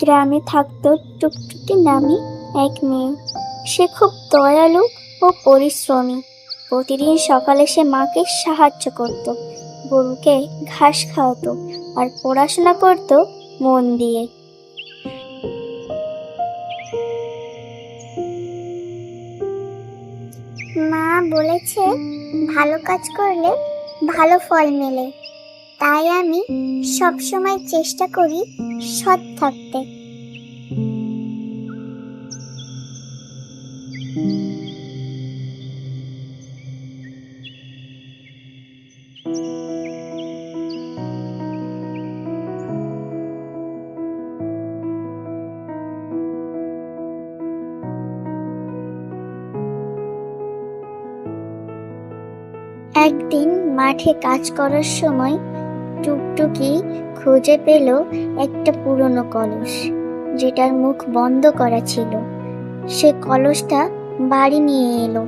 গ্রামে থাকতো টুকটুকি নামে এক মেয়ে। সে খুব দয়ালু ও পরিশ্রমী। প্রতিদিন সকালে সে মাকে সাহায্য করত, গরুকে ঘাস খাওয়াতো আর পড়াশোনা করত মন দিয়ে। মা বলেছে, ভালো কাজ করলে ভালো ফল মেলে। তাই আমি সব সময় চেষ্টা করি সৎ থাকতে। একদিন মাঠে কাজ করার সময় টুকটুকি খুঁজে পেল একটা পুরনো কলস, যেটার মুখ বন্ধ করা ছিল। সে কলসটা বাড়ি নিয়ে এলো।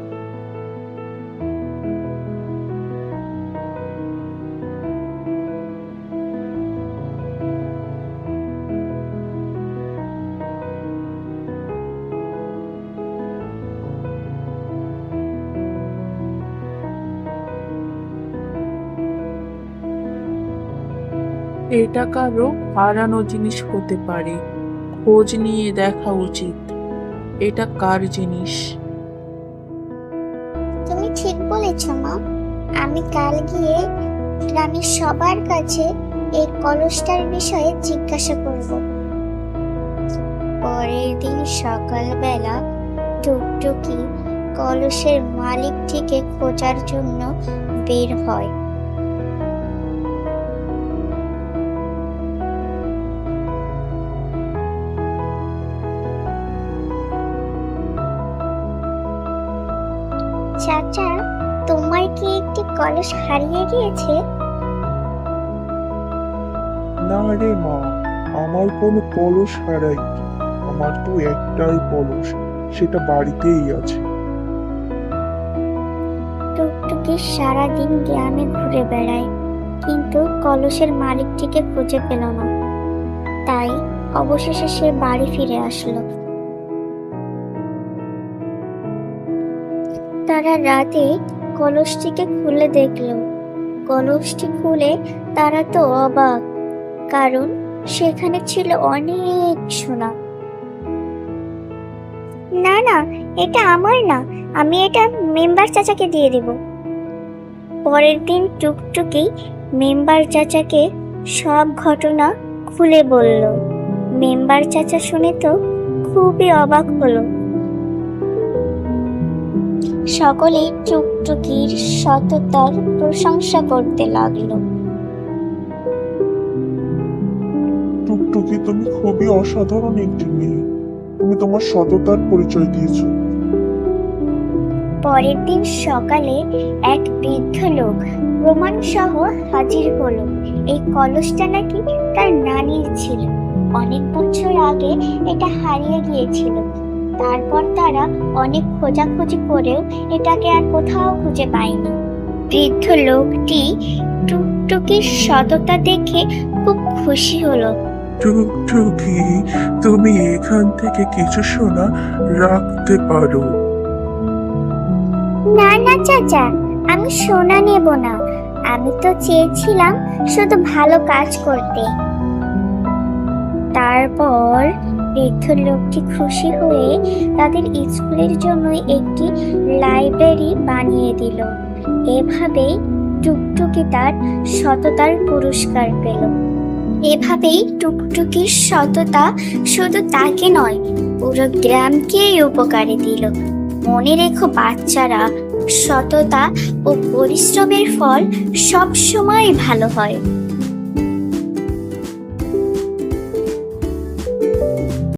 এটা কারও হারানো জিনিস হতে পারে। খোঁজ নিয়ে দেখা উচিত। এটা কার জিনিস? তুমি ঠিক বলেছ, মা। আমি কাল গিয়ে গ্রামের সবার কাছে এই কলসটার বিষয়ে জিজ্ঞাসা করব। পরের দিন সকালবেলা টুকটুকি কলসের মালিকটিকে খোঁজার জন্য বের হয়। চাচা তোমার কি একটি কলস হারিয়ে গিয়েছে? না রে মা আমার কোনো কলস হারায়নি। আমার তো একটাই কলস সেটা বাড়িতেই আছে। টুকটুকি সারাদিন গ্রামে ঘুরে বেড়ায় কিন্তু কলসের মালিকটিকে খুঁজে পেল না। তাই অবশেষে সে বাড়ি ফিরে আসলো। তারা রাতে কলসটিকে খুলে দেখল। কলসটি খুলে তারা তো অবাক কারণ সেখানে ছিল অনেক সোনা। না না এটা আমার না আমি এটা মেম্বার চাচাকে দিয়ে দেব। পরের দিন টুকটুকি মেম্বার চাচাকে সব ঘটনা খুলে বলল। মেম্বার চাচা শুনে তো খুবই অবাক হলো। সকলেই টুকটুকির সততার প্রশংসা করতে লাগল। টুকটুকি তুমি খুবই অসাধারণ একটি মেয়ে। তুমি তোমার সততার পরিচয় দিয়েছ। পরের দিন সকালে এক বৃদ্ধ লোক প্রমাণ সহ হাজির হলো। এই কলসটা নাকি তার নানির ছিল। অনেক বছর আগে এটা হারিয়ে গিয়েছিল। তারপর তারা অনেক খোঁজাখুঁজি করেও এটাকে আর কোথাও খুঁজে পায়নি। বৃদ্ধ লোকটি টুকটুকির সততা দেখে খুব খুশি হলো। টুকটুকি তুমি এখান থেকে কিছু সোনা রাখতে পারো। না না চাচা আমি সোনা নেব না। আমি তো চেয়েছিলাম শুধু ভালো কাজ করতে। তারপর বৃদ্ধ লোকটি খুশি হয়ে তাদের স্কুলের জন্য একটি লাইব্রেরি বানিয়ে দিল। এভাবেই টুকটুকি তার সততার পুরস্কার পেল। এভাবেই টুকটুকির সততা শুধু তাকে নয়, পুরো গ্রামকেই উপকারে দিল। মনে রেখো বাচ্চারা, সততা ও পরিশ্রমের ফল সব সময় ভালো হয়।